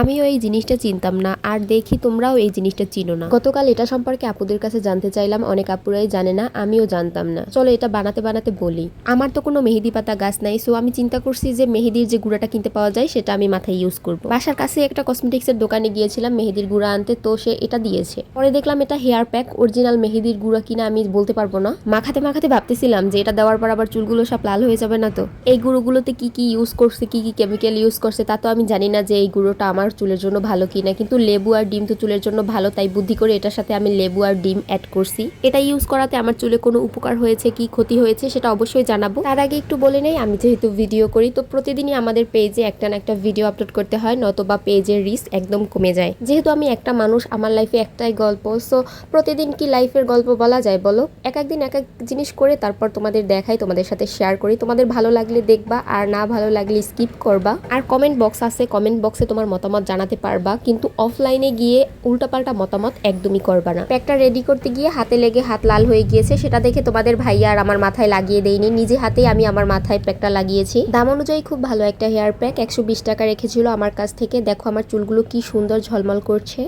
আমিও এই জিনিসটা চিনতাম না, আর দেখি তোমরাও এই জিনিসটা চিনো না। গতকাল এটা সম্পর্কে আপুদের কাছে জানতে চাইলাম, অনেক আপুরাই জানে না, আমিও জানতাম না। চলো এটা বানাতে বানাতে বলি। আমার তো কোনো মেহেদি পাতা গাছ নাই সো আমি চিন্তা করছি যে মেহেদির যে গুঁড়াটা কিনতে পাওয়া যায়, সেটা আমি মাথায় ইউজ করব। বাসার কাছে একটা কসমেটিক্সের দোকানে গিয়েছিলাম, মেহেদির গুঁড়া আনতে, তো সে এটা দিয়েছে। পরে দেখলাম এটা হেয়ার প্যাক অরিজিনাল মেহেদির গুঁড়া কিনা আমি বলতে পারব না। মাখাতে মাখাতে ভাবতেছিলাম যে এটা দেওয়ার পর আবার চুলগুলো সব লাল হয়ে যাবে না তো? এই গুঁড়োগুলোতে কি কি ইউজ করছে, কি কি কেমিক্যাল ইউজ করছে, তা তো আমি জানি না যে এই গুঁড়োটা আমার চুলের জন্য ভালো কিনা কিন্তু লেবু আর ডিম তো চুলের জন্য ভালো, তাই বুদ্ধি করে এটার সাথে আমি লেবু আর ডিম অ্যাড করছি। এটা ইউজ করাতে আমার চুলে কোনো উপকার হয়েছে, কি ক্ষতি হয়েছে সেটা অবশ্যই জানাব। তার আগে একটু বলে নেই, আমি যেহেতু ভিডিও করি, তো প্রতিদিনই আমাদের পেজে একটা না একটা ভিডিও আপলোড করতে হয়, নতবা পেজের রিস্ক একদম কমে যায়। যেহেতু আমি একটা মানুষ, আমার লাইফে একটাই গল্প সো প্রতিদিন কি লাইফের গল্প বলা যায় বলো? এক একদিন এক এক জিনিস করে তারপর তোমাদের দেখাই, তোমাদের সাথে শেয়ার করি। তোমাদের ভালো লাগলে দেখবা, আর না ভালো লাগলে স্কিপ করবা। আর কমেন্ট বক্স আছে কমেন্ট বক্সে তোমার মতামত জানাতে পারবা, কিন্তু অফলাইনে গিয়ে উল্টাপাল্টা মতামত একদমই করবা না। প্যাকটা রেডি করতে গিয়ে হাতে লেগে হাত লাল হয়ে গিয়েছে, সেটা দেখে তোমাদের ভাইয়া আর আমার মাথায় লাগিয়ে দেয়নি। নিজে হাতেই আমি আমার মাথায় প্যাকটা লাগিয়েছি। দাম অনুযায়ী খুব ভালো একটা হেয়ার প্যাক একশো বিশ টাকা রেখেছিল আমার কাছ থেকে। দেখো আমার চুলগুলো কি সুন্দর ঝলমল করছে।